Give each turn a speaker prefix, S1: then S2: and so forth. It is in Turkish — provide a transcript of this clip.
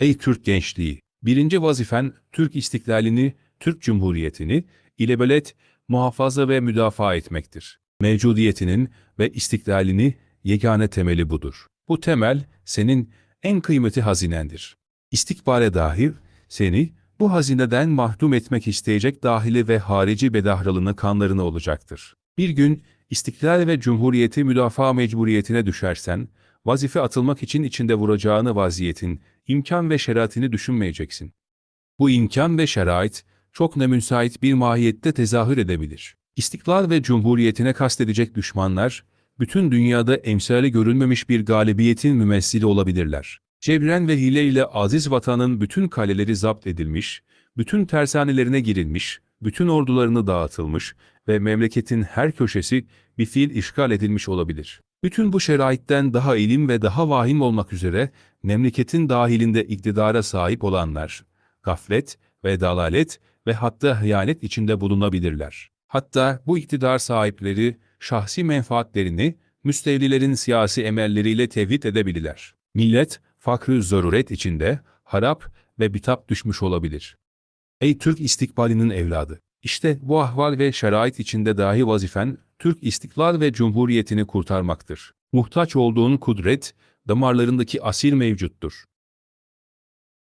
S1: Ey Türk gençliği! Birinci vazifen Türk istiklalini, Türk Cumhuriyeti'ni ilebeled, muhafaza ve müdafaa etmektir. Mevcudiyetinin ve istiklalini yegane temeli budur. Bu temel senin en kıymetli hazinendir. İstikbale dahi seni bu hazineden mahrum etmek isteyecek dahili ve harici bedahralını kanlarına olacaktır. Bir gün istiklal ve cumhuriyeti müdafaa mecburiyetine düşersen, vazife atılmak için içinde vuracağını vaziyetin, imkan ve şeraitini düşünmeyeceksin. Bu imkan ve şerait, çok ne müsait bir mahiyette tezahür edebilir. İstiklal ve cumhuriyetine kastedecek düşmanlar, bütün dünyada emsali görülmemiş bir galibiyetin mümessili olabilirler. Cebren ve hile ile aziz vatanın bütün kaleleri zapt edilmiş, bütün tersanelerine girilmiş, bütün ordularını dağıtılmış ve memleketin her köşesi bir fiil işgal edilmiş olabilir. Bütün bu şeraitten daha ilim ve daha vahim olmak üzere memleketin dahilinde iktidara sahip olanlar, gaflet ve dalalet ve hatta hıyanet içinde bulunabilirler. Hatta bu iktidar sahipleri şahsi menfaatlerini müstevlilerin siyasi emelleriyle tevhid edebilirler. Millet, fakrı zaruret içinde harap ve bitap düşmüş olabilir. Ey Türk istikbalinin evladı! İşte bu ahval ve şerait içinde dahi vazifen, Türk istiklal ve cumhuriyetini kurtarmaktır. Muhtaç olduğun kudret, damarlarındaki asil mevcuttur.